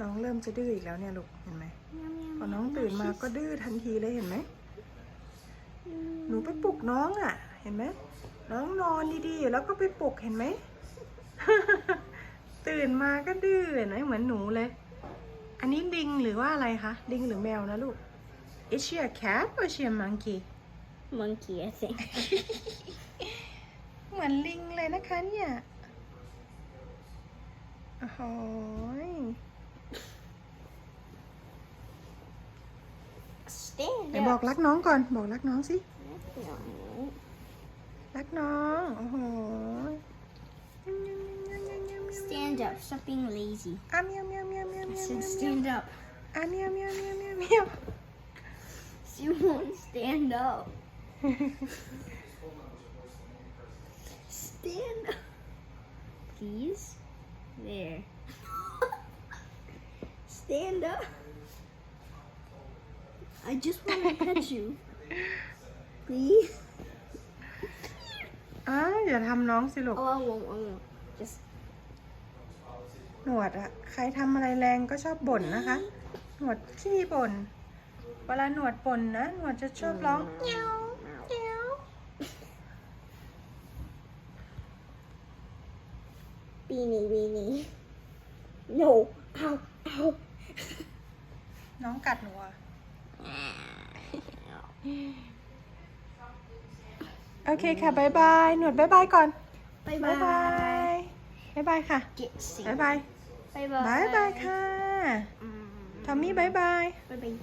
น้องเริ่มจะดื้ออีกแล้วเนี่ยลูกเห็นไหม Meow, meow, พอ meow, น้อง meow. ตื่นมา She's- ก็ดื้อทันทีเลยเห็นไหม Mm, หนูไปปลุกน้องอะ เห็นไหมน้องนอนดีๆแล้วก็ไปปลุกเห็นไหมตื่นมาก็ดื้อเห็นไหมเหมือนหนูเลย อันนี้ลิงหรือว่าอะไรคะลิงหรือแมวนะลูก Is she a cat or is she a monkey monkey I think เหมือนลิงเลยนะคะเนี่ยโอ้โหย stand ไหนบอก up รักน้องก่อนบอกรักน้องสิ No. รักน้องโอ้โห stand up stop being lazy อะเมียวเมียวเมียวเมียวเมี I ยว said เมียว stand up อะเมียวเมียวเมียวเมียวเมียว she won't stand up stand up please there stand up I just want to pet you please อ้าวอย่าทำน้องสิลูก oh I won't I won't just หนวดอะใครทำอะไรแรงก็ชอบบ่นนะคะ หนวดขี้บ่น เวลาหนวดบ่นนะ หนวดจะชอบร้องเงี้ยวเงี้ยว beanie beanie no ow ow น้องกัดหนูอะ โอเคค่ะบายบายหนวดบายบายก่อน bye บายบาย bye บายบายค่ะ get sick บายบาย bye bye บายบายค่ะ Mm. ทอมมี่บายบาย bye bye